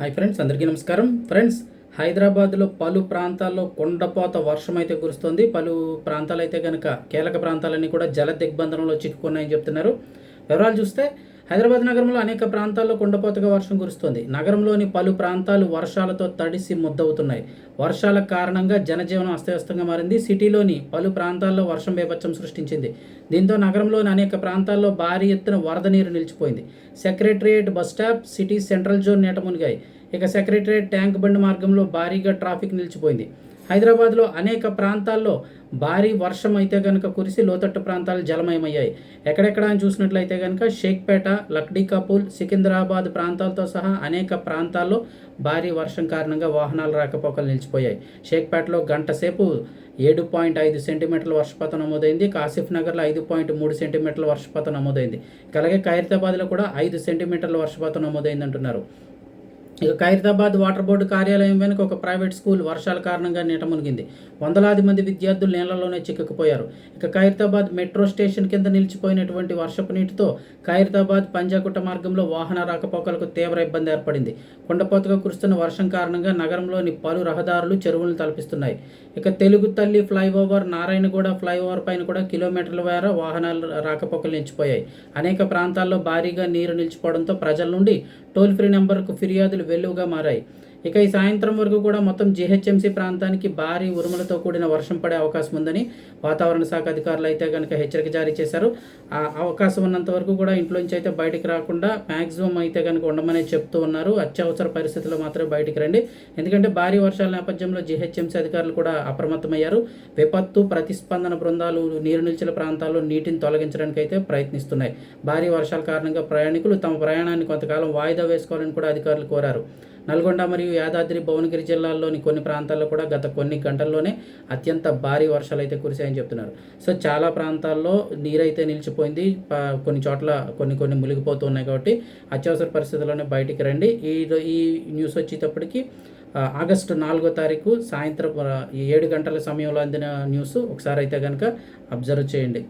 Hi friends అందరికీ నమస్కారం. Friends హైదరాబాద్లో పలు ప్రాంతాల్లో కొండపోత వర్షం అయితే కురుస్తుంది. పలు ప్రాంతాలు అయితే కనుక కీలక ప్రాంతాలన్నీ కూడా జల దిగ్బంధనంలో చిక్కుకున్నాయని చెప్తున్నారు. వివరాలు చూస్తే హైదరాబాద్ నగరంలో అనేక ప్రాంతాల్లో కుండపోతగా వర్షం కురుస్తుంది. నగరంలోని పలు ప్రాంతాలు వర్షాలతో తడిసి ముద్దవుతున్నాయి. వర్షాల కారణంగా జనజీవనం అస్తవ్యస్తంగా మారింది. సిటీలోని పలు ప్రాంతాల్లో వర్షం బేభత్సం సృష్టించింది. దీంతో నగరంలోని అనేక ప్రాంతాల్లో భారీ ఎత్తున వరద నీరు నిలిచిపోయింది. Secretariat bus stop city central zone నీట మునిగాయి. ఇక సెక్రటరియేట్ ట్యాంక్ బండ్ మార్గంలో భారీగా ట్రాఫిక్ నిలిచిపోయింది. హైదరాబాద్లో అనేక ప్రాంతాల్లో భారీ వర్షం అయితే కనుక కురిసి లోతట్టు ప్రాంతాలు జలమయమయ్యాయి. ఎక్కడెక్కడ అని చూసినట్లయితే కనుక షేక్పేట లక్డీ కపూల్ సికింద్రాబాద్ ప్రాంతాలతో సహా అనేక ప్రాంతాల్లో భారీ వర్షం కారణంగా వాహనాలు రాకపోకలు నిలిచిపోయాయి. షేక్పేటలో గంట సేపు ఏడు పాయింట్ ఐదు సెంటీమీటర్ల వర్షపాతం నమోదైంది. కాసిఫ్ నగర్లో ఐదు పాయింట్ మూడు సెంటీమీటర్ల వర్షపాతం నమోదైంది. అలాగే ఖైరతాబాద్లో కూడా ఐదు సెంటీమీటర్ల వర్షపాతం నమోదైంది అంటున్నారు ఇక ఖైరతాబాద్ వాటర్ బోర్డు కార్యాలయం వెనుక ఒక ప్రైవేట్ స్కూల్ వర్షాల కారణంగా నీట మునిగింది. వందలాది మంది విద్యార్థులు నీళ్ళలోనే చిక్కుకుపోయారు. ఇక ఖైరతాబాద్ మెట్రో స్టేషన్ కింద నిలిచిపోయినటువంటి వర్షపు నీటితో ఖైరతాబాద్ పంజాగుట్ట మార్గంలో వాహన రాకపోకలకు తీవ్ర ఇబ్బంది ఏర్పడింది. కొండపోతగా కురుస్తున్న వర్షం కారణంగా నగరంలోని పలు రహదారులు చెరువులను తలపిస్తున్నాయి. ఇక తెలుగు తల్లి ఫ్లైఓవర్ నారాయణగూడ ఫ్లైఓవర్ పైన కూడా కిలోమీటర్ల మేర వాహనాలు రాకపోకలు నిలిచిపోయాయి. అనేక ప్రాంతాల్లో భారీగా నీరు నిలిచిపోవడంతో ప్రజల నుండి టోల్ ఫ్రీ నెంబర్కు ఫిర్యాదులు వెలువుగా మారాయి. ఇక ఈ సాయంత్రం వరకు కూడా మొత్తం జీహెచ్ఎంసీ ప్రాంతానికి భారీ ఉరుములతో కూడిన వర్షం పడే అవకాశం ఉందని వాతావరణ శాఖ అధికారులు అయితే కనుక హెచ్చరిక జారీ చేశారు. ఆ అవకాశం ఉన్నంత వరకు కూడా ఇంట్లోంచి అయితే బయటికి రాకుండా మ్యాక్సిమం అయితే కనుక ఉండమని చెప్తూ ఉన్నారు. అత్యవసర పరిస్థితుల్లో మాత్రమే బయటికి రండి. ఎందుకంటే భారీ వర్షాల నేపథ్యంలో జీహెచ్ఎంసీ అధికారులు కూడా అప్రమత్తమయ్యారు. విపత్తు ప్రతిస్పందన బృందాలు నీరు నిలిచిన ప్రాంతాల్లో నీటిని తొలగించడానికి అయితే ప్రయత్నిస్తున్నాయి. భారీ వర్షాల కారణంగా ప్రయాణికులు తమ ప్రయాణాన్ని కొంతకాలం వాయిదా వేసుకోవాలని కూడా అధికారులు కోరారు. నల్గొండ మరియు యాదాద్రి భువనగిరి జిల్లాల్లోని కొన్ని ప్రాంతాల్లో కూడా గత కొన్ని గంటల్లోనే అత్యంత భారీ వర్షాలు అయితే కురిశాయని చెప్తున్నారు. సో చాలా ప్రాంతాల్లో నీరైతే నిలిచిపోయింది. కొన్ని చోట్ల కొన్ని కొన్ని మునిగిపోతున్నాయి కాబట్టి అత్యవసర పరిస్థితుల్లోనే బయటికి రండి. ఈ ఈ న్యూస్ వచ్చేటప్పటికి ఆగస్టు నాలుగో తారీఖు సాయంత్రం ఈ ఏడు గంటల సమయంలో అందిన న్యూస్ ఒకసారి అయితే కనుక అబ్జర్వ్ చేయండి.